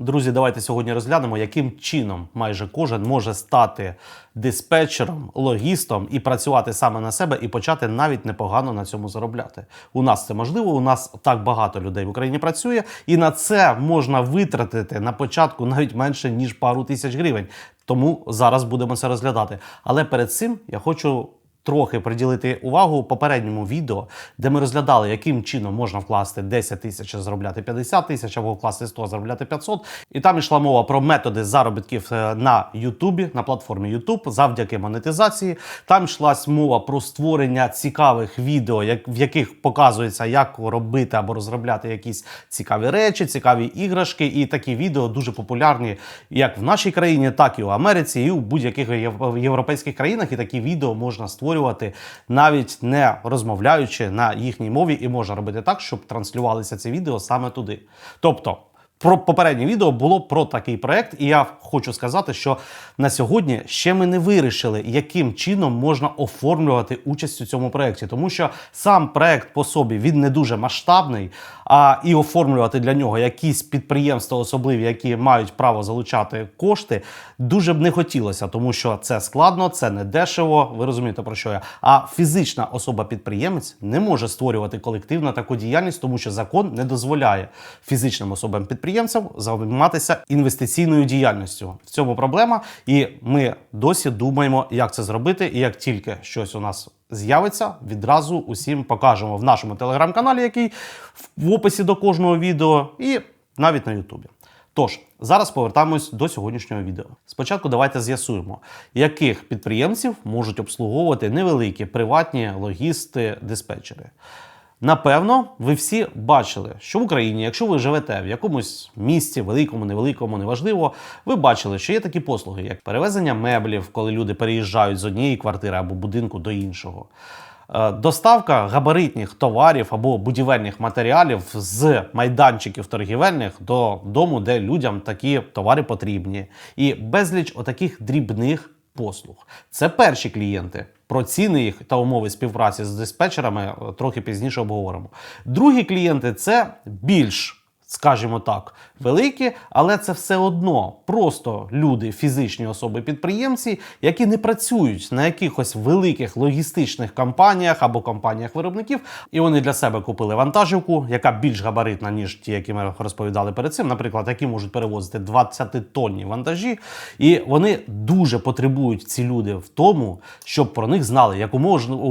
Друзі, давайте сьогодні розглянемо, яким чином майже кожен може стати диспетчером, логістом і працювати саме на себе і почати навіть непогано на цьому заробляти. У нас це можливо. У нас так багато людей в Україні працює, і на це можна витратити на початку навіть менше ніж пару тисяч гривень. Тому зараз будемо це розглядати. Але перед цим я хочу трохи приділити увагу попередньому відео, де ми розглядали, яким чином можна вкласти 10 тисяч, заробляти 50 тисяч, або вкласти 100, а заробляти 500. І там йшла мова про методи заробітків е, на Ютубі, на платформі YouTube, завдяки монетизації. Там йшлась мова про створення цікавих відео, як, в яких показується, як робити або розробляти якісь цікаві речі, цікаві іграшки. І такі відео дуже популярні як в нашій країні, так і у Америці, і у будь-яких єв- європейських країнах. І такі відео можна створювати навіть не розмовляючи на їхній мові, і можна робити так, щоб транслювалися ці відео саме туди. Тобто. Про попереднє відео було про такий проект, і я хочу сказати, що на сьогодні ще ми не вирішили, яким чином можна оформлювати участь у цьому проекті, тому що сам проект по собі він не дуже масштабний. А і оформлювати для нього якісь підприємства особливі, які мають право залучати кошти, дуже б не хотілося, тому що це складно, це не дешево. Ви розумієте про що я? А фізична особа-підприємець не може створювати колективну таку діяльність, тому що закон не дозволяє фізичним особам-підприємцям займатися інвестиційною діяльністю. В цьому проблема, і ми досі думаємо, як це зробити, і як тільки щось у нас з'явиться, відразу усім покажемо в нашому телеграм-каналі, який в описі до кожного відео, і навіть на Ютубі. Тож, зараз повертаємось до сьогоднішнього відео. Спочатку давайте з'ясуємо, яких підприємців можуть обслуговувати невеликі приватні логісти, диспетчери. Напевно, ви всі бачили, що в Україні, якщо ви живете в якомусь місті, великому, невеликому, неважливо, ви бачили, що є такі послуги, як перевезення меблів, коли люди переїжджають з однієї квартири або будинку до іншого. Е, Доставка габаритних товарів або будівельних матеріалів з майданчиків торгівельних до дому, де людям такі товари потрібні, і безліч отаких дрібних послуг. Це перші клієнти. Про ціни їх та умови співпраці з диспетчерами е, трохи пізніше обговоримо. Другі клієнти це більш скажімо так, великі, але це все одно просто люди, фізичні особи-підприємці, які не працюють на якихось великих логістичних компаніях або компаніях виробників, і вони для себе купили вантажівку, яка більш габаритна, ніж ті, які ми розповідали перед цим, наприклад, які можуть перевозити 20-тонні вантажі, і вони дуже потребують ці люди в тому, щоб про них знали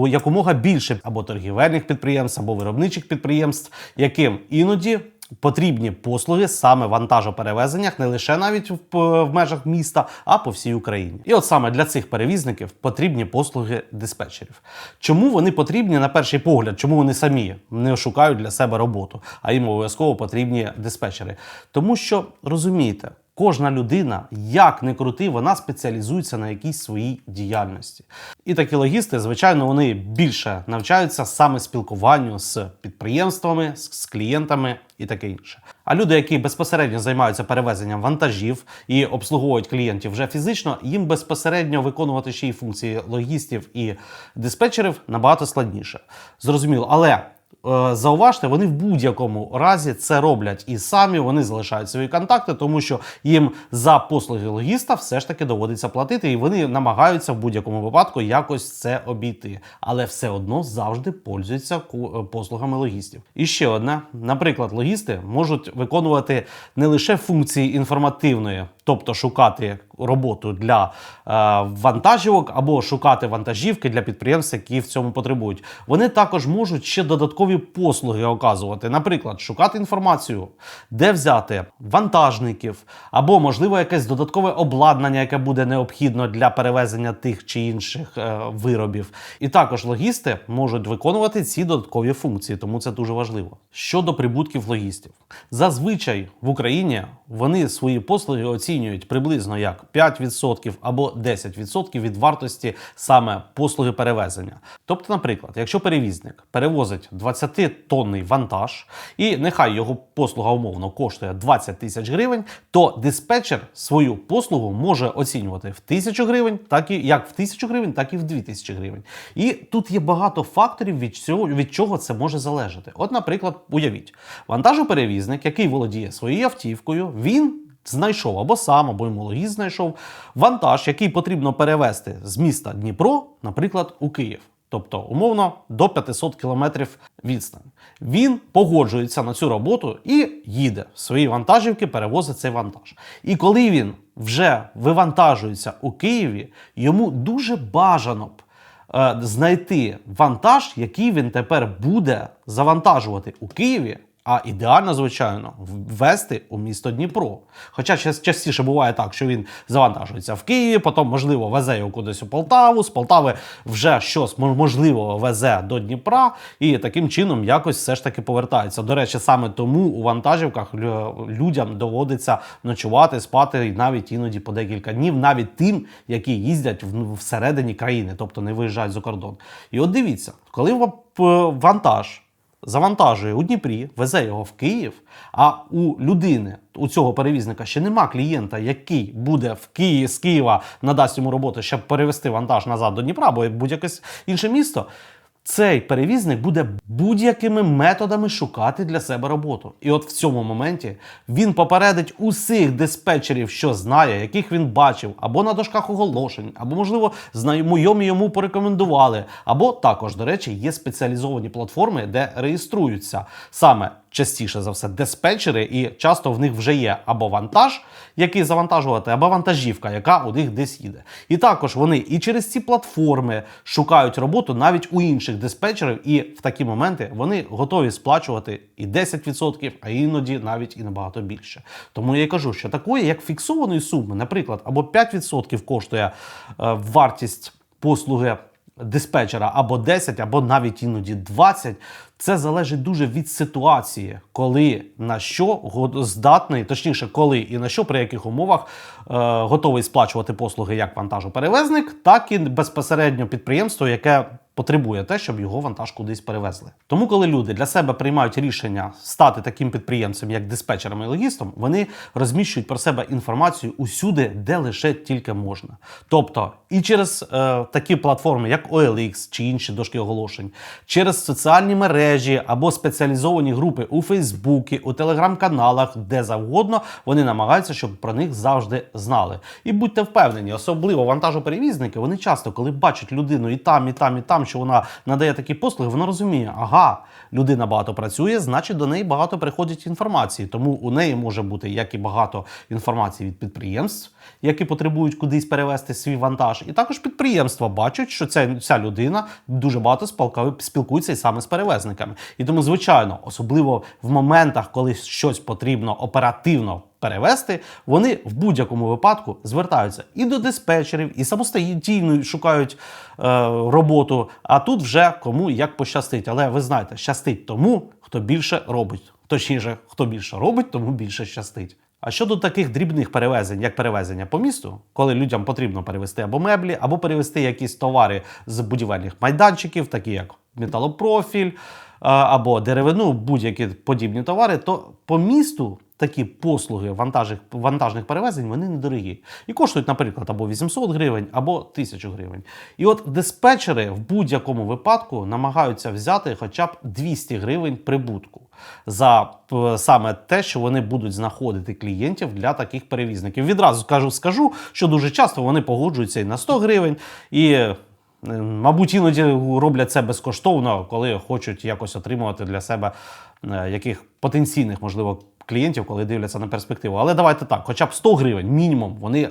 якомога більше або торгівельних підприємств, або виробничих підприємств, яким іноді потрібні послуги саме вантажоперевезеннях, не лише навіть в, в межах міста, а по всій Україні. І от саме для цих перевізників потрібні послуги диспетчерів. Чому вони потрібні на перший погляд? Чому вони самі не шукають для себе роботу, а їм обов'язково потрібні диспетчери? Тому що розумієте. Кожна людина, як не крути, вона спеціалізується на якійсь своїй діяльності. І такі логісти, звичайно, вони більше навчаються саме спілкуванню з підприємствами, з клієнтами і таке інше. А люди, які безпосередньо займаються перевезенням вантажів і обслуговують клієнтів вже фізично, їм безпосередньо виконувати ще й функції логістів і диспетчерів набагато складніше. Зрозуміло, але. Е, Зауважте, вони в будь-якому разі це роблять. І самі вони залишають свої контакти, тому що їм за послуги логіста все ж таки доводиться платити, і вони намагаються в будь-якому випадку якось це обійти, але все одно завжди пользуються е, послугами логістів. І ще одне, наприклад, логісти можуть виконувати не лише функції інформативної, тобто шукати роботу для е, вантажівок або шукати вантажівки для підприємств, які в цьому потребують. Вони також можуть ще додаткові послуги оказувати, наприклад, шукати інформацію, де взяти вантажників, або, можливо, якесь додаткове обладнання, яке буде необхідно для перевезення тих чи інших е, виробів. І також логісти можуть виконувати ці додаткові функції, тому це дуже важливо. Щодо прибутків логістів, зазвичай в Україні вони свої послуги оцінюють приблизно як 5% або 10% від вартості саме послуги перевезення. Тобто, наприклад, якщо перевізник перевозить 20-тонний вантаж, і нехай його послуга умовно коштує 20 тисяч гривень, то диспетчер свою послугу може оцінювати в тисячу гривень, так і як в тисячу гривень, так і в 2000 гривень. І тут є багато факторів, від цього від чого це може залежати. От, наприклад, уявіть, вантажоперевізник, який володіє своєю автівкою, він знайшов або сам, або йому логіст знайшов вантаж, який потрібно перевезти з міста Дніпро, наприклад, у Київ. Тобто, умовно, до 500 кілометрів відстань. Він погоджується на цю роботу і їде в свої вантажівки, перевозить цей вантаж. І коли він вже вивантажується у Києві, йому дуже бажано б е, знайти вантаж, який він тепер буде завантажувати у Києві. А ідеально, звичайно, ввести у місто Дніпро. Хоча частіше буває так, що він завантажується в Києві, потім, можливо, везе його кудись у Полтаву, з Полтави вже щось можливо везе до Дніпра, і таким чином якось все ж таки повертається. До речі, саме тому у вантажівках людям доводиться ночувати, спати і навіть іноді по декілька днів, навіть тим, які їздять всередині країни, тобто не виїжджають за кордон. І от дивіться, коли вантаж завантажує у Дніпрі, везе його в Київ. А у людини, у цього перевізника, ще нема клієнта, який буде в Києві з Києва надасть йому роботу, щоб перевести вантаж назад до Дніпра або будь-яке інше місто. Цей перевізник буде будь-якими методами шукати для себе роботу. І от в цьому моменті він попередить усіх диспетчерів, що знає, яких він бачив, або на дошках оголошень, або, можливо, знайомі йому порекомендували. Або також, до речі, є спеціалізовані платформи, де реєструються саме частіше за все диспетчери, і часто в них вже є або вантаж, який завантажувати, або вантажівка, яка у них десь їде. І також вони і через ці платформи шукають роботу навіть у інших диспетчерів, і в такі моменти вони готові сплачувати і 10%, а іноді навіть і набагато більше. Тому я й кажу, що такої, як фіксованої суми, наприклад, або 5% коштує е, вартість послуги диспетчера або 10, або навіть іноді 20. Це залежить дуже від ситуації, коли на що здатний, точніше, коли і на що при яких умовах е, готовий сплачувати послуги як вантажоперевезник, так і безпосередньо підприємство, яке потребує те, щоб його вантаж кудись перевезли. Тому, коли люди для себе приймають рішення стати таким підприємцем, як диспетчером і логістом, вони розміщують про себе інформацію усюди, де лише тільки можна. Тобто і через е, такі платформи, як OLX чи інші дошки оголошень, через соціальні мережі або спеціалізовані групи у Фейсбуці, у телеграм-каналах, де завгодно, вони намагаються, щоб про них завжди знали. І будьте впевнені, особливо вантажоперевізники, вони часто, коли бачать людину і там, і там, і там, що вона надає такі послуги, вона розуміє, ага, людина багато працює, значить до неї багато приходить інформації. Тому у неї може бути як і багато інформації від підприємств, які потребують кудись перевести свій вантаж. І також підприємства бачать, що ця, ця людина дуже багато спілкується і саме з перевезниками. І тому, звичайно, особливо в моментах, коли щось потрібно оперативно перевести, вони в будь-якому випадку звертаються і до диспетчерів, і самостійно шукають е, роботу. А тут вже кому як пощастить. Але ви знаєте, щастить тому, хто більше робить. Точніше, хто більше робить, тому більше щастить. А щодо таких дрібних перевезень, як перевезення по місту, коли людям потрібно перевезти або меблі, або перевезти якісь товари з будівельних майданчиків, такі як металопрофіль або деревину, будь-які подібні товари, то по місту такі послуги вантажних, вантажних перевезень вони недорогі. І коштують, наприклад, або 800 гривень, або 1000 гривень. І от диспетчери в будь-якому випадку намагаються взяти хоча б 200 гривень прибутку за саме те, що вони будуть знаходити клієнтів для таких перевізників. Відразу скажу, скажу, що дуже часто вони погоджуються і на 100 гривень, і е, Мабуть, іноді роблять це безкоштовно, коли хочуть якось отримувати для себе е, яких потенційних, можливо, клієнтів, коли дивляться на перспективу. Але давайте так, хоча б 100 гривень, мінімум, вони е,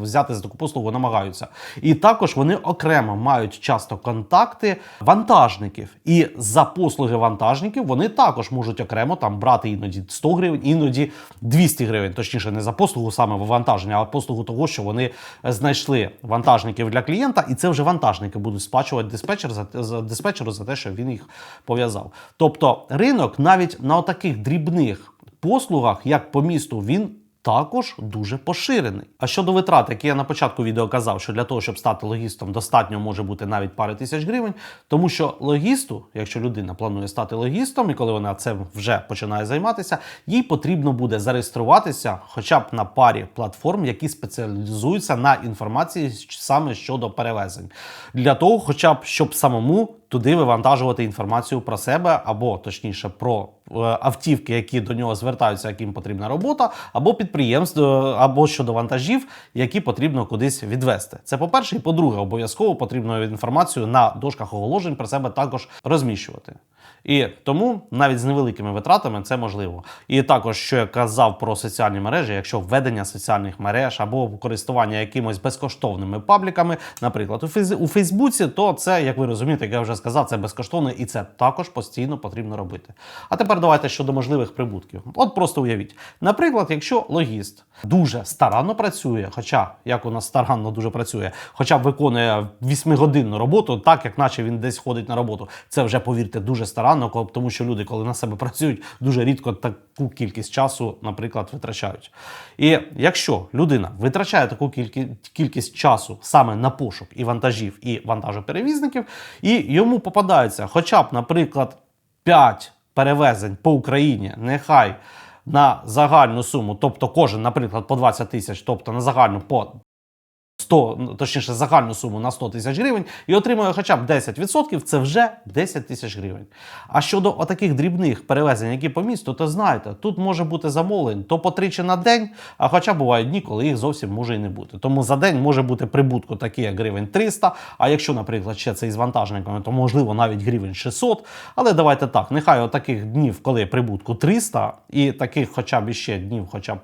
взяти за таку послугу намагаються. І також вони окремо мають часто контакти вантажників. І за послуги вантажників вони також можуть окремо там брати іноді 100 гривень, іноді 200 гривень. Точніше, не за послугу саме вантаження, а послугу того, що вони знайшли вантажників для клієнта, і це вже вантажники будуть сплачувати диспетчер за, за диспетчеру за те, що він їх пов'язав. Тобто ринок навіть на таких дрібних послугах, як по місту, він також дуже поширений. А щодо витрат, які я на початку відео казав, що для того, щоб стати логістом, достатньо може бути навіть пари тисяч гривень, тому що логісту, якщо людина планує стати логістом, і коли вона цим вже починає займатися, їй потрібно буде зареєструватися хоча б на парі платформ, які спеціалізуються на інформації саме щодо перевезень, для того, хоча б щоб самому туди вивантажувати інформацію про себе або точніше про автівки, які до нього звертаються, яким потрібна робота, або підприємств, е, або щодо вантажів, які потрібно кудись відвести. Це по-перше, і по-друге, обов'язково потрібно інформацію на дошках оголошень про себе також розміщувати. І тому навіть з невеликими витратами це можливо. І також, що я казав про соціальні мережі, якщо введення соціальних мереж або користування якимось безкоштовними пабліками, наприклад, у Фейс- у Фейсбуці, то це, як ви розумієте, як я вже сказав, це безкоштовно і це також постійно потрібно робити. А тепер давайте щодо можливих прибутків. От просто уявіть, наприклад, якщо логіст дуже старанно працює, хоча як у нас старанно дуже працює, хоча б виконує 8-годинну роботу, так як наче він десь ходить на роботу. Це вже повірте дуже старанно, тому що люди, коли на себе працюють, дуже рідко таку кількість часу, наприклад, витрачають. І якщо людина витрачає таку кількі- кількість часу саме на пошук і вантажів, і вантажоперевізників, і йому попадається, хоча б, наприклад, 5 перевезень по Україні, нехай на загальну суму, тобто кожен, наприклад, по 20 тисяч, тобто на загальну по 100, ну, точніше, загальну суму на 100 тисяч гривень і отримує хоча б 10%, це вже 10 тисяч гривень. А щодо отаких дрібних перевезень, які по місту, то знаєте, тут може бути замовлень то по тричі на день, а хоча бувають дні, коли їх зовсім може і не бути. Тому за день може бути прибутку такі, як гривень 300, а якщо, наприклад, ще це із вантажниками, то можливо навіть гривень 600. Але давайте так, нехай отаких днів, коли прибутку 300, і таких хоча б іще днів, хоча б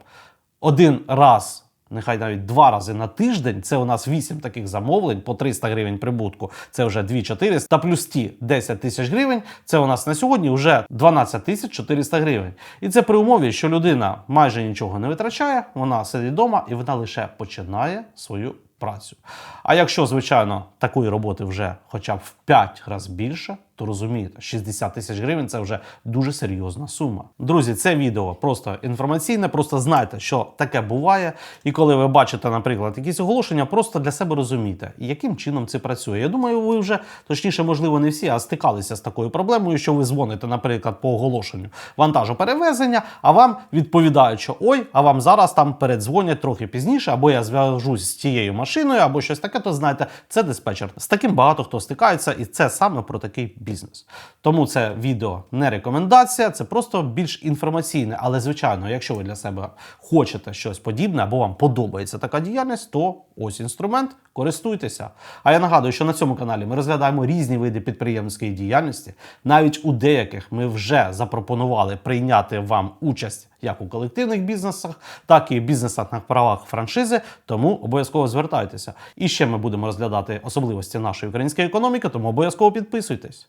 один раз нехай навіть два рази на тиждень. Це у нас 8 таких замовлень по 300 гривень прибутку. Це вже 2400. Та плюс ті 10 тисяч гривень. Це у нас на сьогодні вже 12 тисяч 400 гривень. І це при умові, що людина майже нічого не витрачає, вона сидить вдома і вона лише починає свою працю. А якщо, звичайно, такої роботи вже хоча б в 5 разів більше, то розумієте, 60 тисяч гривень це вже дуже серйозна сума. Друзі, це відео просто інформаційне, просто знайте, що таке буває. І коли ви бачите, наприклад, якісь оголошення, просто для себе розумійте, яким чином це працює. Я думаю, ви вже точніше, можливо, не всі, а стикалися з такою проблемою, що ви дзвоните, наприклад, по оголошенню вантажу перевезення, а вам відповідають, що ой, а вам зараз там передзвонять трохи пізніше, або я зв'яжусь з тією машиною, або щось таке, то знаєте, це диспетчер. З таким багато хто стикається, і це саме про такий бізнес. Тому це відео не рекомендація, це просто більш інформаційне. Але звичайно, якщо ви для себе хочете щось подібне, або вам подобається така діяльність, то ось інструмент, користуйтеся. А я нагадую, що на цьому каналі ми розглядаємо різні види підприємницької діяльності. Навіть у деяких ми вже запропонували прийняти вам участь як у колективних бізнесах, так і бізнесах на правах франшизи. Тому обов'язково звертайтеся. І ще ми будемо розглядати особливості нашої української економіки, тому обов'язково підписуйтесь.